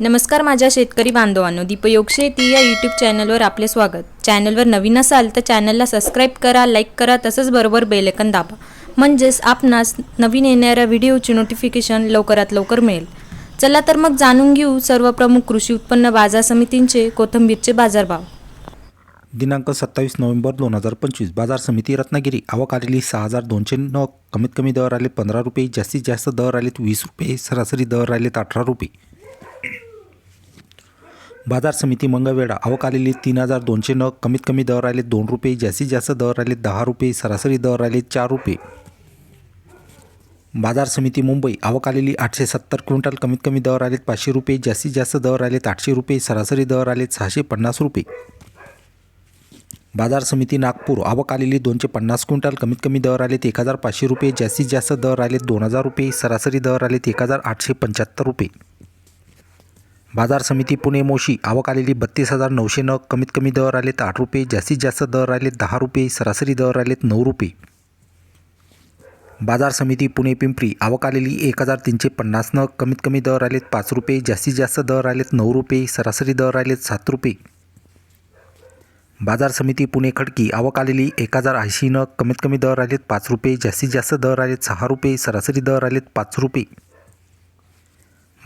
नमस्कार माझ्या शेतकरी बांधवांनो दीपयोग शेती या यूट्यूब चॅनलवर आपले स्वागत. चॅनलवर नवीन असाल तर चॅनलला सबस्क्राईब करा लाईक करा तसंच बरोबर बेलेकन दाबा. म्हणजेच आपणास नवीन येणाऱ्या व्हिडिओची नोटिफिकेशन लवकरात लवकर मिळेल. चला तर मग जाणून घेऊ सर्व प्रमुख कृषी उत्पन्न बाजार समितींचे कोथिंबीरचे बाजारभाव. दिनांक सत्तावीस नोव्हेंबर दोन हजार पंचवीस बाजार समिती रत्नागिरी. आवक आलेली सहा हजार दोनशे नऊ कमीत कमी दर आले पंधरा रुपये जास्तीत जास्त दर आलेत वीस रुपये सरासरी दर आलेत अठरा रुपये. बाजार समिती मंगळवेढा अवकालेली तीन हजार दोनशे नग कमीत कमी दर आले दोन रुपये जास्तीत जास्त दर आले दहा रुपये सरासरी दर आले चार रुपये. बाजार समिती मुंबई आवक आलेली आठशे सत्तर क्विंटल कमीत कमी दर आलेत पाचशे रुपये जास्तीत जास्त दर आलेत आठशे रुपये सरासरी दर आलेत सहाशे पन्नास रुपये. बाजार समिती नागपूर आवक आलेली दोनशे पन्नास क्विंटल कमीत कमी दर आलेत एक हजार पाचशे रुपये जास्तीत जास्त दर आलेत दोन हजार रुपये सरासरी दर आलेत एक हजार आठशे पंच्याहत्तर रुपये. बाजार समिती पुणे मोशी आवक आलेली बत्तीस हजार नऊशे नग कमीत कमी दर आलेत आठ रुपये जास्तीत जास्त दर आलेत दहा रुपये सरासरी दर आलेत नऊ रुपये. बाजार समिती पुणे पिंपरी आवक आलेली एक हजार तीनशे पन्नास नग कमीत कमी दर आलेत पाच रुपये जास्तीत जास्त दर आलेत नऊ रुपये सरासरी दर आलेत सात रुपये. बाजार समिती पुणे खडकी आवक आलेली एक हजार ऐंशी नग कमीत कमी दर आलेत पाच रुपये जास्तीत जास्त दर आलेत सहा रुपये सरासरी दर आलेत पाच रुपये.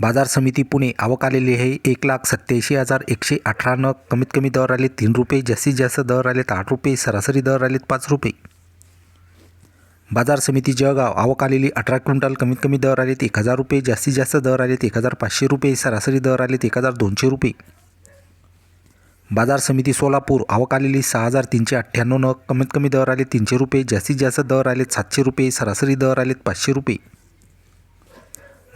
बाजार समिती पुणे आवक आलेली आहे. एक लाख सत्याऐंशी हजार एकशे अठरा नग कमीत कमी दर आले तीन रुपये जास्तीत जास्त दर आलेत आठ रुपये सरासरी दर आलेत पाच रुपये. बाजार समिती जळगाव आवक आलेली अठरा क्विंटल कमीत कमी दर आलेत एक हजार रुपये जास्तीत जास्त दर आलेत एक हजार पाचशे रुपये सरासरी दर आलेत एक हजार दोनशे रुपये. बाजार समिती सोलापूर आवक आलेली सहा हजार तीनशे अठ्ठ्याण्णव नग कमीत कमी दर आले तीनशे रुपये जास्तीत जास्त दर आलेत सातशे रुपये सरासरी दर आलेत पाचशे रुपये.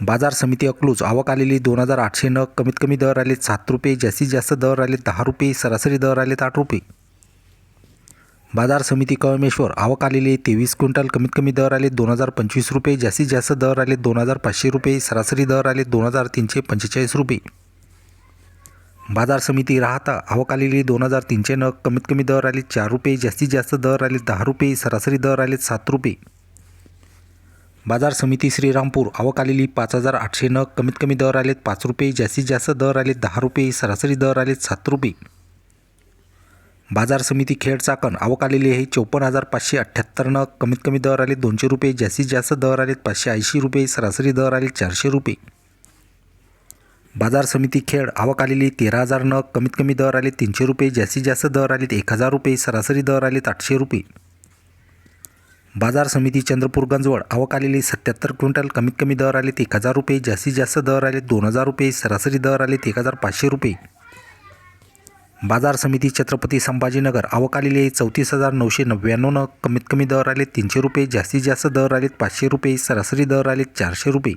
बाजार समिती अकलूज. आवक आलेली दोन हजार आठशे नग. कमीत कमी दर आले सात रुपये. जास्तीत जास्त दर आले दहा रुपये. सरासरी दर आले आठ रुपये. बाजार समिती कळमेश्वर. आवक आलेली तेवीस क्विंटल. कमीत कमी दर आले दोन हजार पंचवीस रुपये. जास्तीत जास्त दर आले दोन हजार पाचशे रुपये. सरासरी दर आले दोन हजार तीनशे पंचेचाळीस रुपये. बाजार समिती राहता. आवक आलेली दोन हजार तीनशे नग. कमीत कमी दर आले चार रुपये. जास्तीत जास्त दर आले दहा रुपये. सरासरी दर आले सात रुपये. बाजार समिती श्रीरामपूर. आवक आलेली पाच हजार आठशे नग. कमीत कमी दर आलेत पाच रुपये. जास्तीत जास्त दर आलेत दहा रुपये. सरासरी दर आलेत सात रुपये. बाजार समिती खेड चाकण. आवक आलेली आहे चौपन्न हजार पाचशे अठ्ठ्याहत्तर नग. कमीत कमी दर आले दोनशे रुपये. जास्तीत जास्त दर आलेत पाचशे ऐंशी रुपये. सरासरी दर आले चारशे रुपये. बाजार समिती खेड. आवक आलेली तेरा हजार नग. कमीत कमी दर आले तीनशे रुपये. जास्तीत जास्त दर आलेत एक हजार रुपये. सरासरी दर आलेत आठशे रुपये. बाजार समिती चंद्रपूर गंजवड. आवक आलेली सत्याहत्तर क्विंटल. कमीत कमी दर आले एक हजार रुपये. जास्तीत जास्त दर आलेत दोन हजार रुपये. सरासरी दर आले एक हजार पाचशे रुपये. बाजार समिती छत्रपती संभाजीनगर. आवक आलेली चौतीस हजार नऊशे नव्याण्णव नग कमीत कमी दर आले तीनशे रुपये. जास्तीत जास्त दर आलेत पाचशे रुपये. सरासरी दर आलेत चारशे रुपये.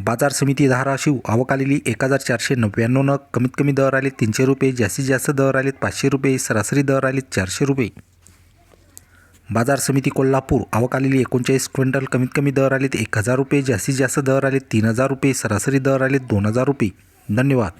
बाजार समिती धाराशिव. आवक आलेली एक हजार चारशे नव्याण्णव नग कमीत कमी दर आले तीनशे रुपये. जास्तीत जास्त दर आलेत पाचशे रुपये. सरासरी दर आले चारशे रुपये. बाजार समिती कोल्हापूर आवक आलेली एकोणचाळीस क्विंटल कमीत कमी दर आलेत एक हजार रुपये जास्तीत जास्त दर आलेत तीन हजार रुपये सरासरी दर आलेत दोन हजार रुपये. धन्यवाद.